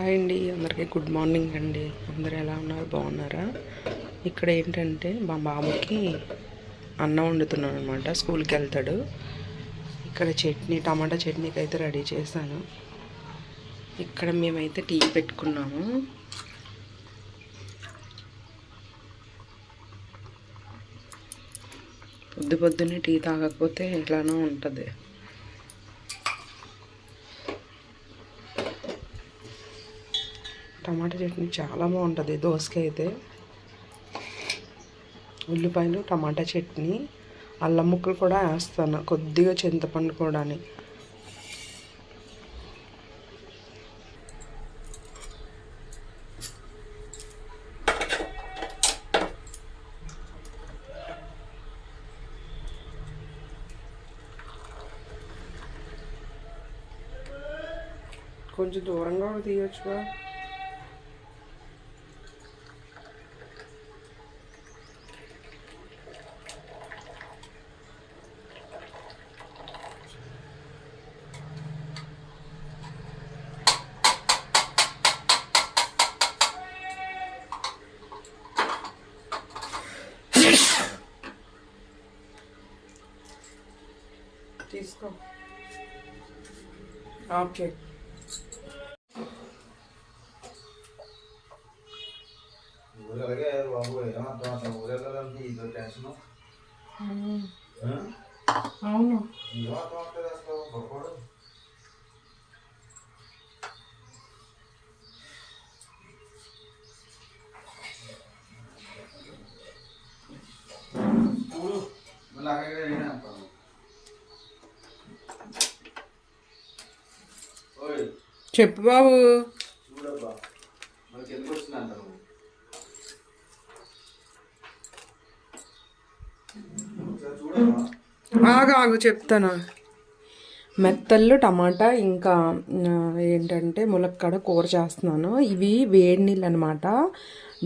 Hi అండి అందరికీ good morning అండి. అందరు ఎలా ఉన్నారు? బాగున్నారా? ఇక్కడ ఏంటంటే మా బాబుకి అన్నం వండుతున్నాను అనమాట స్కూల్కి వెళ్తాడు. ఇక్కడ చట్నీ టమాటా చట్నీకి అయితే రెడీ చేశాను. ఇక్కడ మేమైతే టీ పెట్టుకున్నాము. పొద్దు పొద్దున్నే టీ తాగకపోతే ఎట్లానో ఉంటుంది. టమాటా చట్నీ చాలా బాగుంటుంది దోసకాయ అయితే. ఉల్లిపాయలు టమాటా చట్నీ అల్లం ముక్కలు కూడా వేస్తాను కొద్దిగా చింతపండు కూడా కొంచెం దూరంగా కూడా తీయొచ్చుగా. తీసుకో ఓకే ఊరలగే చెప్పు బాబు. ఆగు ఆగు చెప్తాను. మెత్తళ్ళు టమాటా ఇంకా ఏంటంటే ములక్కాడ కూర చేస్తున్నాను. ఇవి వేడి నీళ్ళు అనమాట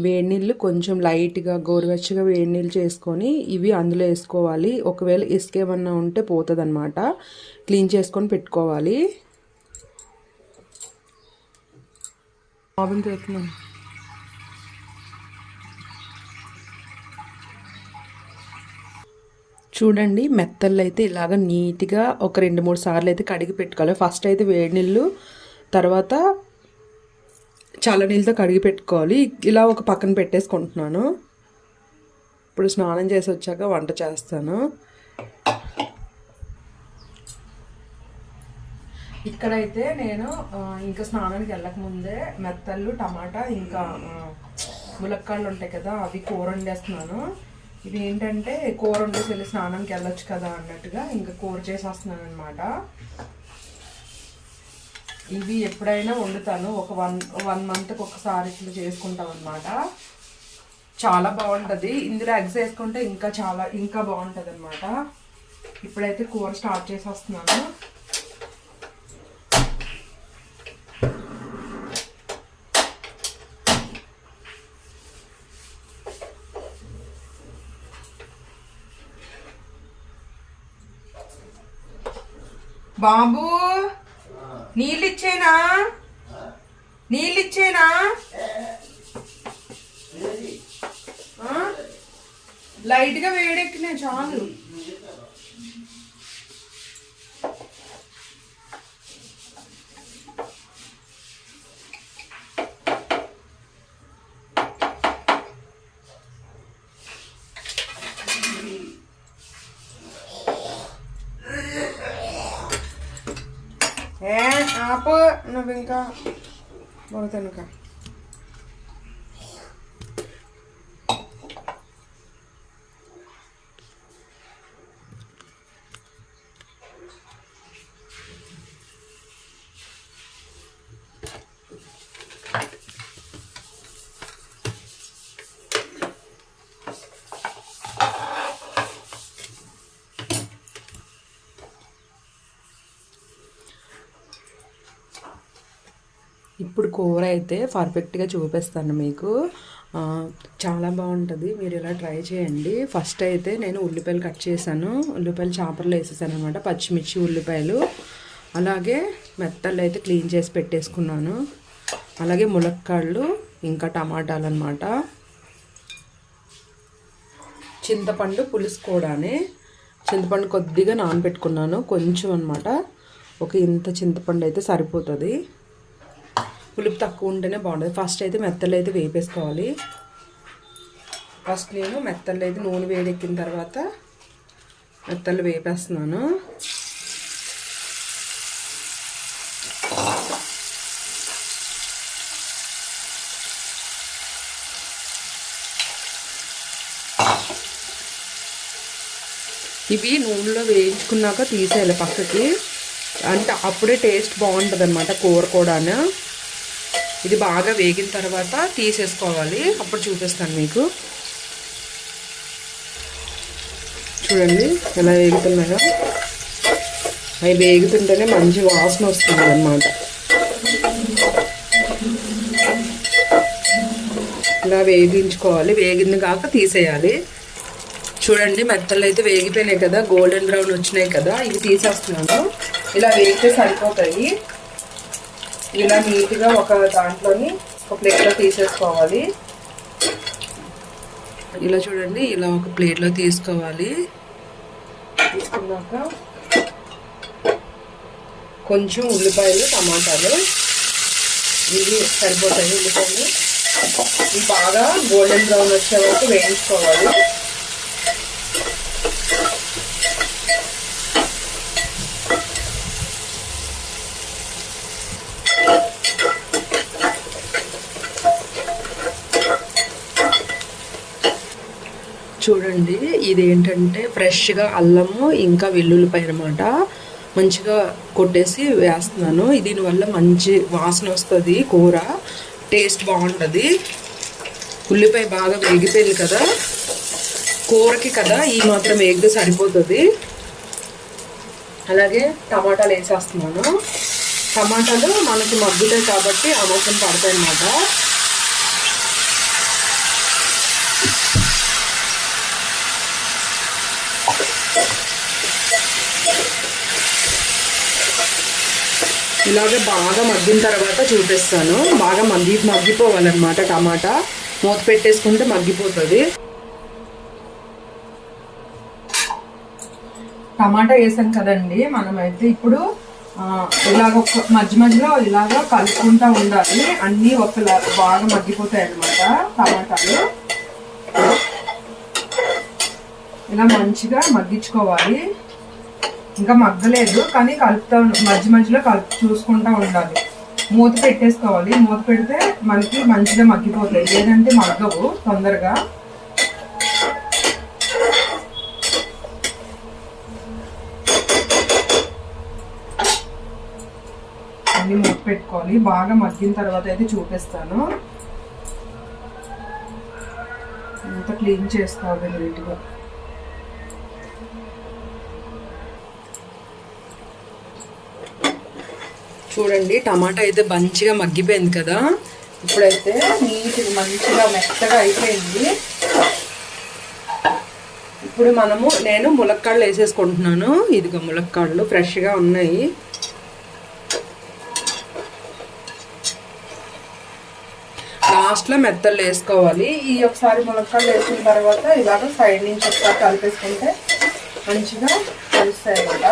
వేడి నీళ్ళు కొంచెం లైట్గా గోరువెచ్చగా వేడి నీళ్ళు చేసుకొని ఇవి అందులో వేసుకోవాలి. ఒకవేళ ఇసుక ఏమన్నా ఉంటే పోతుంది క్లీన్ చేసుకొని పెట్టుకోవాలి. బాబుని చేస్తున్నాను చూడండి మెత్తళ్ళు అయితే ఇలాగ నీట్గా ఒక రెండు మూడు సార్లు అయితే కడిగి పెట్టుకోవాలి. ఫస్ట్ అయితే వేడి నీళ్ళు తర్వాత చల్ల నీళ్ళతో కడిగి పెట్టుకోవాలి. ఇలా ఒక పక్కన పెట్టేసుకుంటున్నాను. ఇప్పుడు స్నానం చేసి వచ్చాక వంట చేస్తాను. ఇక్కడైతే నేను ఇంకా స్నానానికి వెళ్ళక ముందే మెత్తళ్ళు టమాటా ఇంకా ములక్కాళ్ళు ఉంటాయి కదా అవి కూర వండేస్తున్నాను. ఇది ఏంటంటే కూర వండేసి వెళ్ళి స్నానానికి వెళ్ళొచ్చు కదా అన్నట్టుగా ఇంకా కూర చేసేస్తున్నాను అనమాట ఇవి ఎప్పుడైనా వండుతాను. ఒక వన్ వన్ మంత్కి ఒకసారి ఇట్లా చేసుకుంటాం అనమాట చాలా బాగుంటుంది. ఇందులో ఎగ్స్ వేసుకుంటే ఇంకా చాలా ఇంకా బాగుంటుంది అనమాట ఇప్పుడైతే కూర స్టార్ట్ చేసేస్తున్నాను. బాబు? నీళ్ళు ఇచ్చేనా నీళ్ళు ఇచ్చేనా ఆ? లైట్గా వేడెక్కినాయి చాలు. nunca. ఇప్పుడు కూర అయితే పర్ఫెక్ట్గా చూపిస్తాను మీకు. చాలా బాగుంటుంది. మీరు ఇలా ట్రై చేయండి. ఫస్ట్ అయితే నేను ఉల్లిపాయలు కట్ చేశాను. ఉల్లిపాయలు చాపర్లు వేసేసాను అనమాట పచ్చిమిర్చి ఉల్లిపాయలు. అలాగే మెత్తలు అయితే క్లీన్ చేసి పెట్టేసుకున్నాను. అలాగే ములక్కాళ్ళు ఇంకా టమాటాలు అనమాట చింతపండు పులుసు కూడానే. చింతపండు కొద్దిగా నానబెట్టుకున్నాను. కొంచెం అనమాట ఒక ఇంత చింతపండు అయితే సరిపోతుంది. పులుపు తక్కువ ఉంటేనే బాగుంటుంది. ఫస్ట్ అయితే మెత్తలు అయితే వేపేసుకోవాలి. ఫస్ట్ నేను మెత్తలు అయితే నూనె వేడెక్కిన తర్వాత మెత్తలు వేపేస్తున్నాను. ఇవి నూనెలో వేయించుకున్నాక తీసేయాలి పక్కకి. అంటే అప్పుడే టేస్ట్ బాగుంటుంది అనమాట కూర కూడాను. ఇది బాగా వేగిన తర్వాత తీసేసుకోవాలి. అప్పుడు చూపిస్తాను మీకు. చూడండి ఎలా వేగుతున్నాయో. అవి వేగుతుంటేనే మంచి వాసన వస్తుంది అన్నమాట. ఇలా వేగించుకోవాలి. వేగింది కాక తీసేయాలి. చూడండి మెత్తలు అయితే వేగిపోయినాయి కదా. గోల్డెన్ బ్రౌన్ వచ్చినాయి కదా. ఇవి తీసేస్తున్నాను. ఇలా వేగితే సరిపోతాయి. ఇలా నీట్గా ఒక దాంట్లోని ఒక ప్లేట్లో తీసేసుకోవాలి. ఇలా చూడండి ఇలా ఒక ప్లేట్లో తీసుకోవాలి. తీసుకున్నాక కొంచెం ఉల్లిపాయలు టమాటాలు ఇవి సరిపోతాయి ఉల్లిపాయలు. ఇవి బాగా గోల్డెన్ బ్రౌన్ వచ్చే వరకు వేయించుకోవాలి చూడండి ఇదేంటంటే ఫ్రెష్గా అల్లము ఇంకా వెల్లుల్లిపాయ అనమాట మంచిగా కొట్టేసి వేస్తున్నాను. దీనివల్ల మంచి వాసన వస్తుంది కూర. టేస్ట్ బాగుంటుంది. ఉల్లిపాయ బాగా వేగిపోయింది కదా. కూరకి కదా ఈ మాత్రం వేగితే సరిపోతుంది. అలాగే టమాటాలు వేసేస్తున్నాను. టమాటాలు మనకి మగ్గుతాయి కాబట్టి ఆ మాత్రం పడతాయి అన్నమాట ఇలాగే బాగా మగ్గిన తర్వాత చూపిస్తాను. బాగా మగ్గి మగ్గిపోవాలన్నమాట టమాటా. మూత పెట్టేసుకుంటే మగ్గిపోతుంది. టమాటా వేసాం కదండి. మనమైతే ఇప్పుడు ఇలాగ ఒక మధ్య మధ్యలో ఇలాగ కలుపుకుంటా ఉండాలి. అన్నీ ఒకలా బాగా మగ్గిపోతాయి అన్నమాట టమాటాలు. ఇలా మంచిగా మగ్గించుకోవాలి. ఇంకా మగ్గలేదు కానీ కలుపుతా మధ్య మధ్యలో కలుపు చూసుకుంటా ఉండాలి. మూత పెట్టేసుకోవాలి. మూత పెడితే మనకి మంచిగా మగ్గిపోతాయి. లేదంటే మగ్గవు తొందరగా. అన్ని మూత పెట్టుకోవాలి. బాగా మగ్గిన తర్వాత అయితే చూపిస్తాను. అంతా క్లీన్ చేసుకోవాలి నీట్గా. చూడండి టమాటా అయితే మంచిగా మగ్గిపోయింది కదా. ఇప్పుడైతే నీట్గా మంచిగా మెత్తగా అయిపోయింది. ఇప్పుడు మనము నేను ములక్కాళ్ళు వేసేసుకుంటున్నాను. ఇదిగో ములక్కాళ్ళు ఫ్రెష్గా ఉన్నాయి. లాస్ట్లో మెత్తలు వేసుకోవాలి. ఈ ఒకసారి ములక్కాళ్ళు వేసిన తర్వాత ఇలాగ సైడ్ నుంచి ఒకసారి కలిపేసుకుంటే మంచిగా కలుస్తాయి అన్నమాట.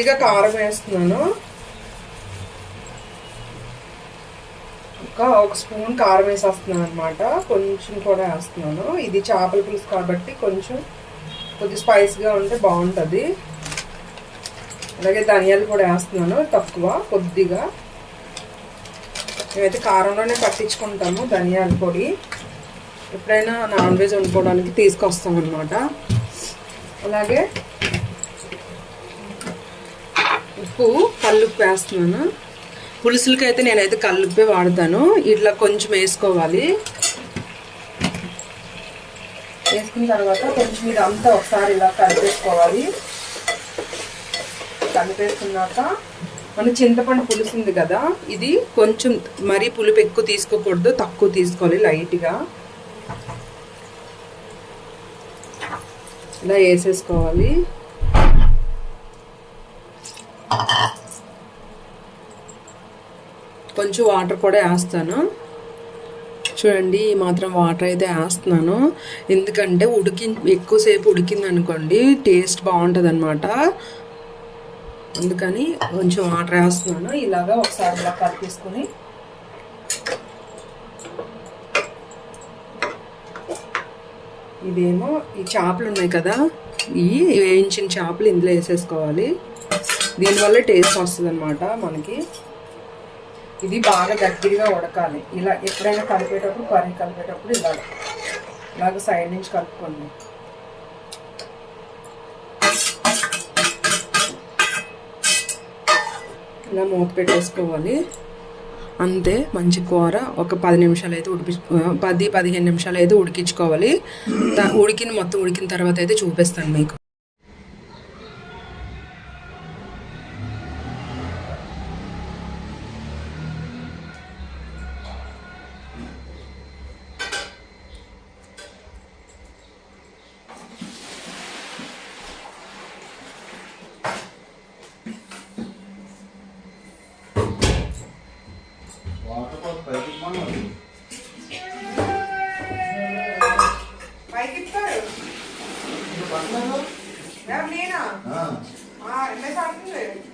కొద్దిగా కారం వేస్తున్నాను. ఒక ఒక స్పూన్ కారం వేసేస్తున్నాను అనమాట కొంచెం కూడా వేస్తున్నాను. ఇది చేపల పులుసు కాబట్టి కొంచెం కొద్ది స్పైస్గా ఉంటే బాగుంటుంది. అలాగే ధనియాలు కూడా వేస్తున్నాను తక్కువ కొద్దిగా. మేమైతే కారంలోనే పట్టించుకుంటాము ధనియాల పొడి. ఎప్పుడైనా నాన్ వెజ్ వండుకోవడానికి తీసుకొస్తాం అనమాట అలాగే కప్పు కల్లుప్పు వేస్తున్నాను. పులుసులకి అయితే నేనైతే కల్లుప్పే వాడతాను. ఇట్లా కొంచెం వేసుకోవాలి. వేసుకున్న తర్వాత కొంచెం ఇది అంతా ఒకసారి ఇలా కలిపేసుకోవాలి. కలిపేసుకున్నాక మన చింతపండు పులుసు ఉంది కదా ఇది కొంచెం మరీ పులుపు ఎక్కువ తీసుకోకూడదు తక్కువ తీసుకోవాలి లైట్గా. ఇలా వేసేసుకోవాలి. కొంచెం వాటర్ కూడా వేస్తాను. చూడండి ఈ మాత్రం వాటర్ అయితే వేస్తున్నాను. ఎందుకంటే ఉడికి ఎక్కువసేపు ఉడికింది అనుకోండి టేస్ట్ బాగుంటుంది అనమాట అందుకని కొంచెం వాటర్ వేస్తున్నాను. ఇలాగా ఒకసారి ఇలా కలిపేసుకొని ఇదేమో ఈ చేపలు ఉన్నాయి కదా ఇవి వేయించిన చేపలు ఇందులో వేసేసుకోవాలి. దీనివల్ల టేస్ట్ వస్తుంది అనమాట మనకి. ఇది బాగా దగ్గరగా ఉడకాలి. ఇలా ఎప్పుడైనా కలిపేటప్పుడు కర్రీ కలిపేటప్పుడు ఇలా ఇలాగ సైడ్ నుంచి కలుపుకోండి. ఇలా మూత పెట్టేసుకోవాలి. అంతే మంచి కూర ఒక పది నిమిషాలు అయితే ఉడిపి పది పదిహేను నిమిషాలు అయితే ఉడికించుకోవాలి ఉడికిన మొత్తం ఉడికిన తర్వాత అయితే చూపిస్తాను మీకు. मैं हाँ मैं साथ में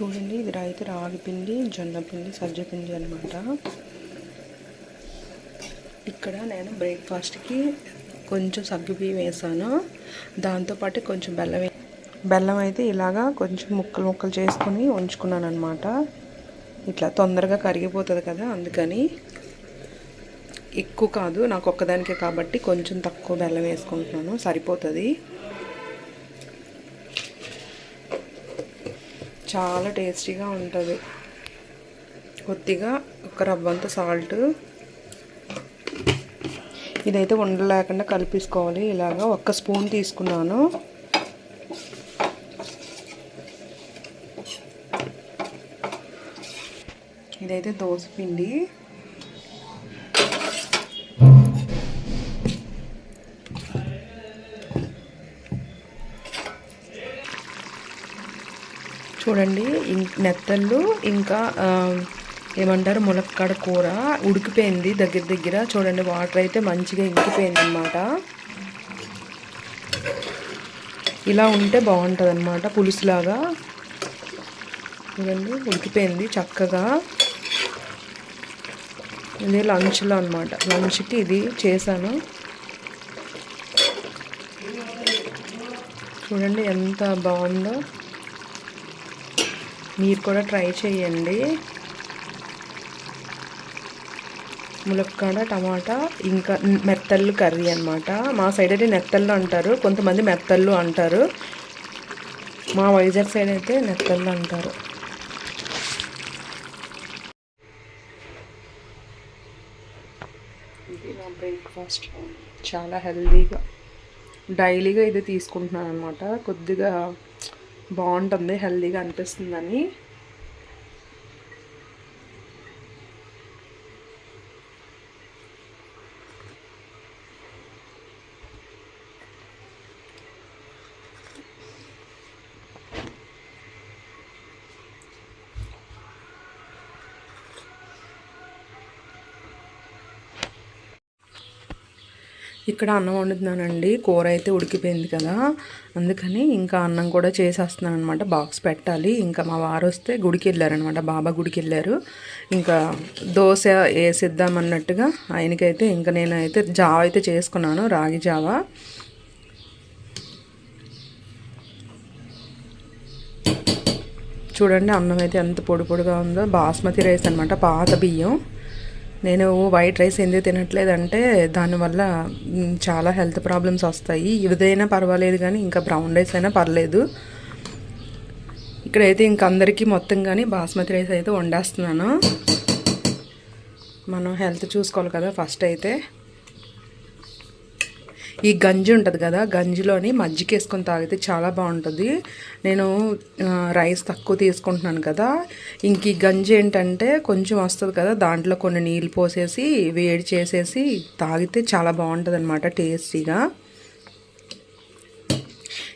చూడండి ఇది రైతు రాగి పిండి జొన్న పిండి సజ్జ పిండి అనమాట ఇక్కడ నేను బ్రేక్ఫాస్ట్కి కొంచెం సగ్గుబియ్యం వేసాను. దాంతోపాటు కొంచెం బెల్లం బెల్లం అయితే ఇలాగా కొంచెం ముక్కలు ముక్కలు చేసుకొని ఉంచుకున్నాను అనమాట ఇట్లా తొందరగా కరిగిపోతుంది కదా అందుకని ఎక్కువ కాదు నాకు ఒక్కదానికే కాబట్టి కొంచెం తక్కువ బెల్లం వేసుకుంటున్నాను సరిపోతుంది. చాలా టేస్టీగా ఉంటుంది. కొద్దిగా ఒక రవ్వంత సాల్ట్. ఇదైతే ఉండలేకుండా కలిపేసుకోవాలి. ఇలాగా ఒక్క స్పూన్ తీసుకున్నాను. ఇదైతే దోశ పిండి చూడండి నెత్తళ్ళు ఇంకా ఏమంటారు ములక్కాడ కూర ఉడికిపోయింది దగ్గర దగ్గర. చూడండి వాటర్ అయితే మంచిగా ఇంకిపోయింది అనమాట ఇలా ఉంటే బాగుంటుంది అనమాట పులుసులాగా. చూడండి ఉడికిపోయింది చక్కగా. ఇది లంచ్లో అనమాట లంచ్కి ఇది చేశాను. చూడండి ఎంత బాగుందో. మీరు కూడా ట్రై చేయండి. ములక్కాడ టమాటా ఇంకా మెత్తళ్ళు కర్రీ అనమాట మా సైడ్ అయితే నెత్తళ్ళు అంటారు కొంతమంది మెత్తళ్ళు అంటారు. మా వైజాగ్ సైడ్ అయితే నెత్తళ్ళు అంటారు. ఇది నా బ్రేక్ఫాస్ట్. చాలా హెల్దీగా డైలీగా ఇది తీసుకుంటున్నాను అనమాట కొద్దిగా బాగుంటుంది హెల్దీగా అనిపిస్తుందని. ఇక్కడ అన్నం వండుతున్నానండి. కూర అయితే ఉడికిపోయింది కదా. అందుకని ఇంకా అన్నం కూడా చేసేస్తున్నాను అనమాట బాక్స్ పెట్టాలి. ఇంకా మా వారు వస్తే గుడికి వెళ్ళారనమాట బాబా గుడికి వెళ్ళారు. ఇంకా దోశ వేసిద్దామన్నట్టుగా ఆయనకైతే ఇంకా నేనైతే జావ అయితే చేసుకున్నాను రాగి జావ. చూడండి అన్నం అయితే ఎంత పొడి పొడిగా ఉందో. బాస్మతి రైస్ అనమాట పాత బియ్యం. నేను వైట్ రైస్ ఎందుకు తినట్లేదంటే దానివల్ల చాలా హెల్త్ ప్రాబ్లమ్స్ వస్తాయి. ఇదైనా పర్వాలేదు కానీ ఇంకా బ్రౌన్ రైస్ అయినా పర్లేదు. ఇక్కడైతే ఇంక అందరికీ మొత్తం కానీ బాస్మతి రైస్ అయితే వండేస్తున్నాను. మనం హెల్త్ చూసుకోవాలి కదా ఫస్ట్ అయితే. ఈ గంజి ఉంటుంది కదా గంజిలోని మజ్జిగ వేసుకొని తాగితే చాలా బాగుంటుంది. నేను రైస్ తక్కువ తీసుకుంటున్నాను కదా. ఇంక ఈ గంజి ఏంటంటే కొంచెం వస్తుంది కదా దాంట్లో కొన్ని నీళ్ళు పోసేసి వేడి చేసేసి తాగితే చాలా బాగుంటుంది అనమాట టేస్టీగా.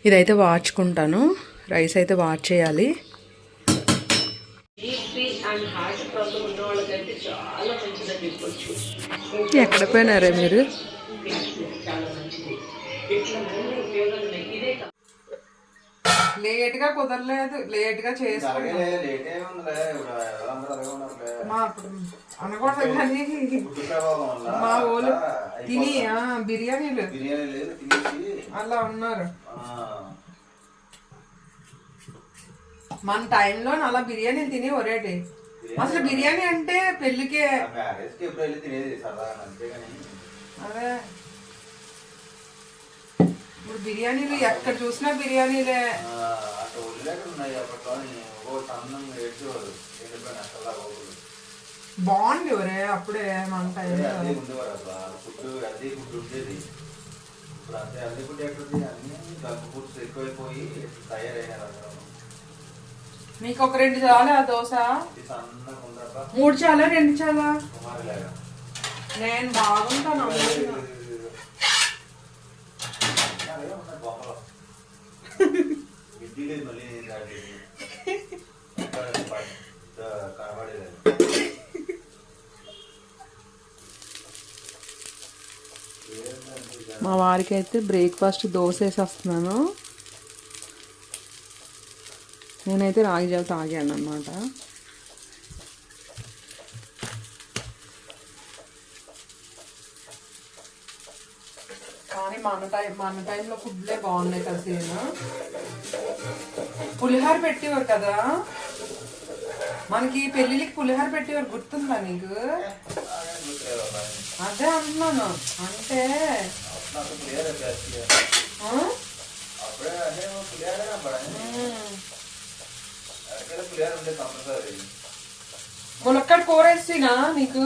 ఇదైతే వార్చుకుంటాను రైస్ అయితే వాచ్ చేయాలి ఎక్కడ పోయినారే మీరు? లేట్గా కుదరలేదు. లేట్గా చేసుకున్నాం. అలాగే లేట్ ఏ ఉందిలే. ఇప్పుడు అందరూ అలాగే ఉన్నారులే. మా అప్పుడు అనకూడదు కానీ మా అయిపోతుంది. తిని ఆ, బిర్యానీలు బిర్యానీ లేదు తినేసి అలా ఉన్నారు. మన టైంలో అలా బిర్యానీలు తిని ఒరేటి. అసలు బిర్యానీ అంటే పెళ్ళికే ఆ ఇప్పుడు బిర్యానీలు ఎక్కడ చూసినా బిర్యానీలే. ఆ, అక్కడ ఎక్కడ ఉన్నాయి? అప్పట్లో ఓ సన్నం ఏడ్చేవారు వెళ్ళిపోయిన అసలు ఊళ్ళు బాగుంది ఒరే అప్పుడే మన టైంలో అదే ఉండేవారు అసలు ఫుడ్ అదే ఫుడ్ ఉండేది. ఇప్పుడు అంతే అదే ఫుడ్ ఎక్కడుంది? అన్ని గల్పు ఫుడ్స్ ఎక్కువైపోయి తయారైనారు అసలు నీకు ఒక రెండు చాలా ఆ దోశ మూడు చాలా రెండు చాలా? నేను బాగుంటాను అందరిలో. అదే ఉన్నాయి బొమ్మలు విద్య లేదు మళ్ళీ నేను దాటి కనబడేది మా వారికి అయితే బ్రేక్ఫాస్ట్ దోశ వేసేస్తున్నాను నేనైతే రాగి జావ తాగాను అనమాట కానీ మన టైం మన టైంలో ఫుడ్లే బాగున్నాయి కదా సీను. పులిహోర పెట్టేవారు కదా? మనకి పెళ్ళిళ్ళకి పులిహోర పెట్టేవారు గుర్తుందా నీకు? అదే అంటున్నాను అంటే నాకు అప్పుడే అదే ములక్కడ కూర వేసినా నీకు?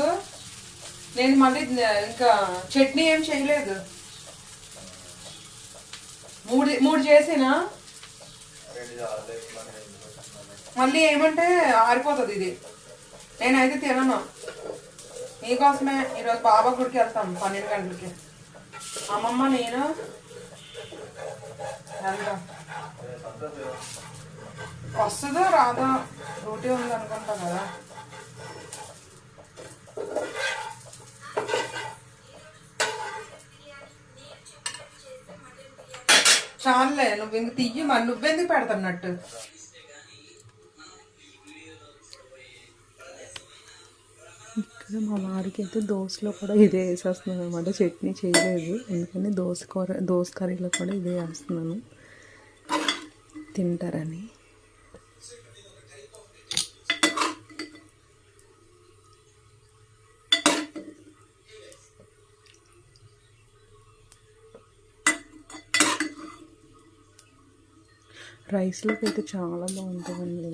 నేను మళ్ళీ ఇంకా చట్నీ ఏం చేయలేదు. మూడు మూడు చేసినా. మళ్ళీ ఏమంటే ఆరిపోతుంది ఇది. నేనైతే తినను. నీకోసమే ఈరోజు బాబా గుడికి వెళ్తాం పన్నెండు గంటలకి. అమ్మమ్మ నేను వెళ్తాం వస్తుందో రాదో? డ్యూటీ ఉంది అనుకుంటా కదా. చాలే నువ్వు ఇంక తియ్యి మరి నువ్వెందుకు పెడతన్నట్టు? మా వారికి అయితే దోశలో కూడా ఇదే వేసేస్తున్నాను అనమాట చట్నీ చేయలేదు. ఎందుకని దోశ కూర దోశ కర్రీలో కూడా ఇదే వేస్తున్నాను. తింటారని. రైస్లోకి అయితే చాలా బాగుంటుందండి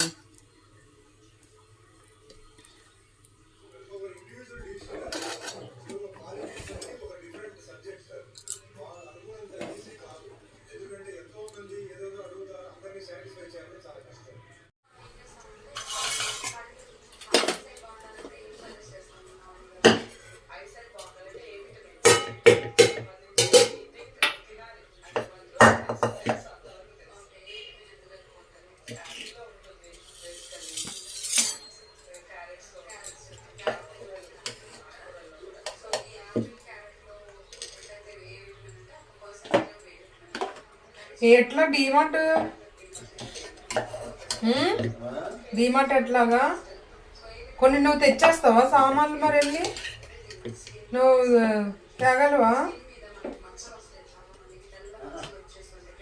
ఎట్లా డీమార్ట్? డీమార్ట్ ఎట్లాగా? కొన్ని నువ్వు తెచ్చేస్తావా సామాన్లు మరి వెళ్ళి నువ్వు తేగలవా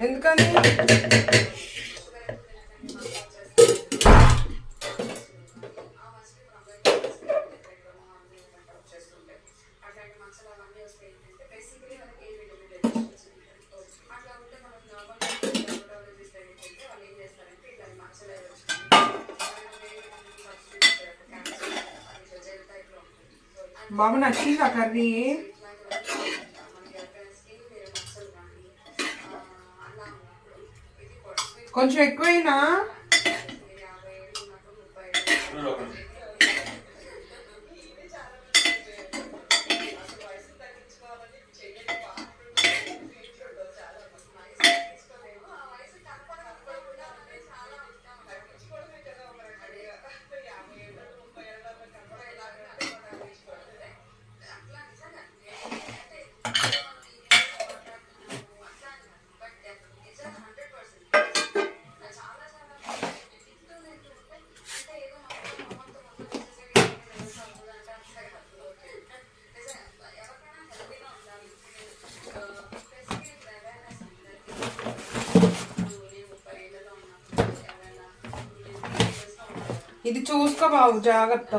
ఎందుకని? బాబు నచ్చిందా కర్రీ. కొంచెం ఎక్కువైనా. ఇది చూసుకో బాబు జాగ్రత్త.